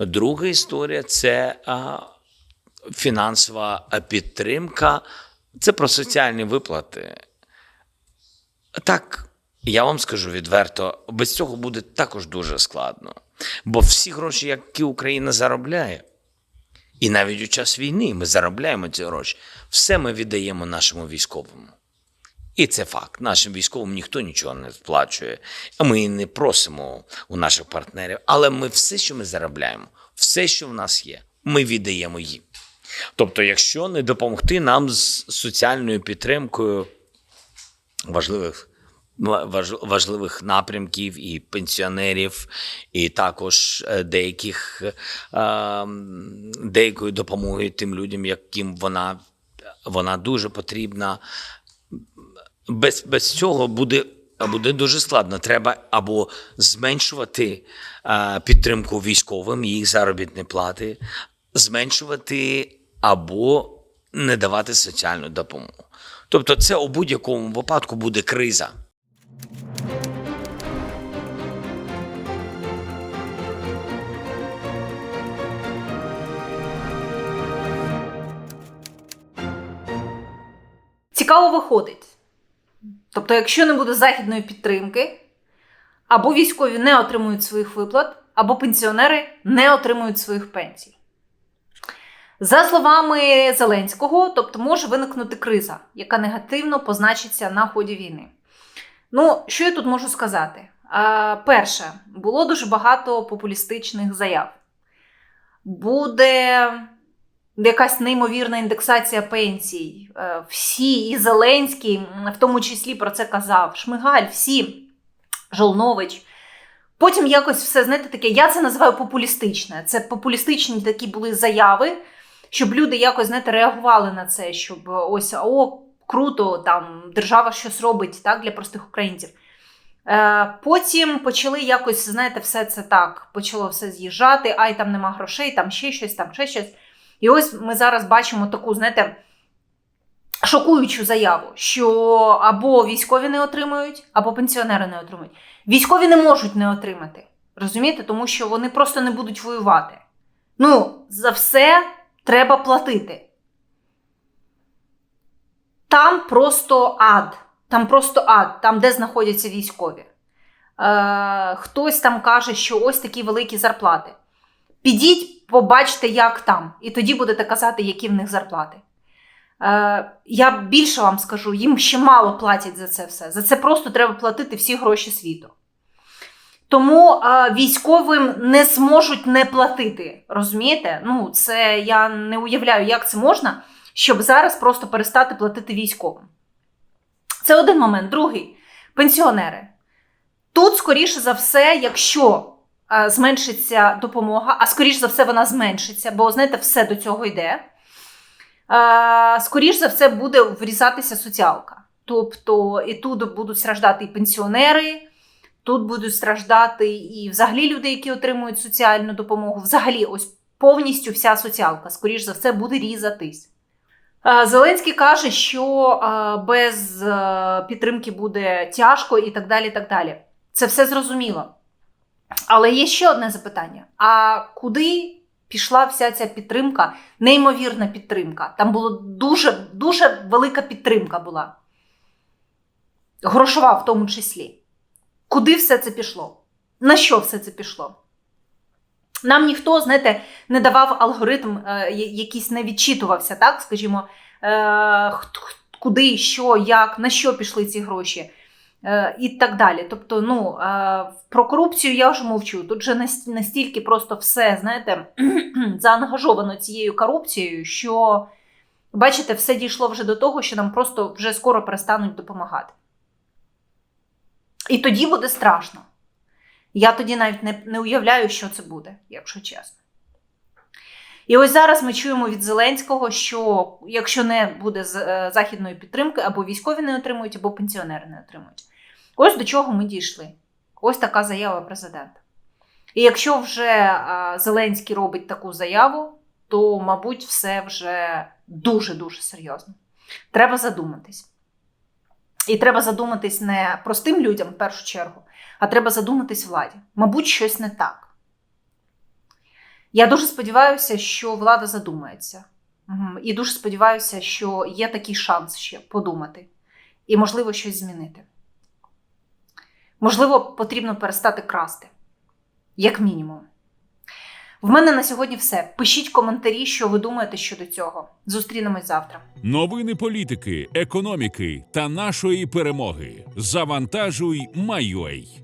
Друга історія це фінансова підтримка. Це про соціальні виплати. Так, я вам скажу відверто, без цього буде також дуже складно. Бо всі гроші, які Україна заробляє, і навіть у час війни ми заробляємо ці гроші, все ми віддаємо нашому військовому. І це факт. Нашим військовим ніхто нічого не сплачує. Ми не просимо у наших партнерів. Але ми все, що ми заробляємо, все, що в нас є, ми віддаємо їм. Тобто, якщо не допомогти нам з соціальною підтримкою важливих, важ- важливих напрямків і пенсіонерів, і також е, деяких, е, деякої допомоги тим людям, яким вона, вона дуже потрібна без, без цього буде, буде дуже складно. Треба або зменшувати а, підтримку військовим, їх заробітні плати, зменшувати або не давати соціальну допомогу. Тобто, це у будь-якому випадку буде криза. Цікаво виходить. Тобто, якщо не буде західної підтримки, або військові не отримують своїх виплат, або пенсіонери не отримують своїх пенсій. За словами Зеленського, тобто може виникнути криза, яка негативно позначиться на ході війни. Ну, що я тут можу сказати? Перше, було дуже багато популістичних заяв. Буде якась неймовірна індексація пенсій. Е, Всі, і Зеленський, в тому числі про це казав, Шмигаль, всі, Жолнович. Потім якось все, знаєте, таке, я це називаю популістичне. Це популістичні такі були заяви, щоб люди якось, знаєте, реагували на це, щоб ось, о, круто, там держава щось робить так, для простих українців. Е, Потім почали якось, знаєте, все це так, почало все з'їжджати, ай, там нема грошей, там ще щось, там ще щось. І ось ми зараз бачимо таку, знаєте, шокуючу заяву, що або військові не отримують, або пенсіонери не отримують. Військові не можуть не отримати. Розумієте? Тому що вони просто не будуть воювати. Ну, за все треба платити. Там просто ад. Там просто ад, там, де знаходяться військові. Е, хтось там каже, що ось такі великі зарплати. Підіть, побачте, як там, і тоді будете казати, які в них зарплати. Е, я більше вам скажу, їм ще мало платять за це все. За це просто треба платити всі гроші світу. Тому е, військовим не зможуть не платити. Розумієте? Ну, це я не уявляю, як це можна, щоб зараз просто перестати платити військовим. Це один момент. Другий пенсіонери. Тут, скоріше за все, якщо зменшиться допомога, а скоріше за все, вона зменшиться, бо знаєте, все до цього йде. Е, скоріше за все, буде врізатися соціалка. Тобто, і тут будуть страждати і пенсіонери, тут будуть страждати і взагалі люди, які отримують соціальну допомогу. Взагалі, ось повністю вся соціалка, скоріш за все, буде різатись. Е, Зеленський каже, що е, без е, підтримки буде тяжко і так далі. так далі. Це все зрозуміло. Але є ще одне запитання: а куди пішла вся ця підтримка, неймовірна підтримка? Там була дуже, дуже велика підтримка була. Грошова в тому числі. Куди все це пішло? На що все це пішло? Нам ніхто, знаєте, не давав алгоритм, е, якийсь не відчитувався, так, скажімо, е, куди, що, як, на що пішли ці гроші і так далі. Тобто, ну, е, про корупцію я вже мовчу. Тут же нас- настільки просто все, знаєте, заангажовано цією корупцією, що, бачите, все дійшло вже до того, що нам просто вже скоро перестануть допомагати. І тоді буде страшно. Я тоді навіть не, не уявляю, що це буде, якщо чесно. І ось зараз ми чуємо від Зеленського, що якщо не буде е, західної підтримки, або військові не отримують, або пенсіонери не отримують. Ось до чого ми дійшли. Ось така заява президента. І якщо вже Зеленський робить таку заяву, то, мабуть, все вже дуже-дуже серйозно. Треба задуматись. І треба задуматись не простим людям в першу чергу, а треба задуматись владі. Мабуть, щось не так. Я дуже сподіваюся, що влада задумається. І дуже сподіваюся, що є такий шанс ще подумати і, можливо, щось змінити. Можливо, потрібно перестати красти, як мінімум. В мене на сьогодні все. Пишіть коментарі, що ви думаєте щодо цього. Зустрінемось завтра. Новини політики, економіки та нашої перемоги. Завантажуй, майой.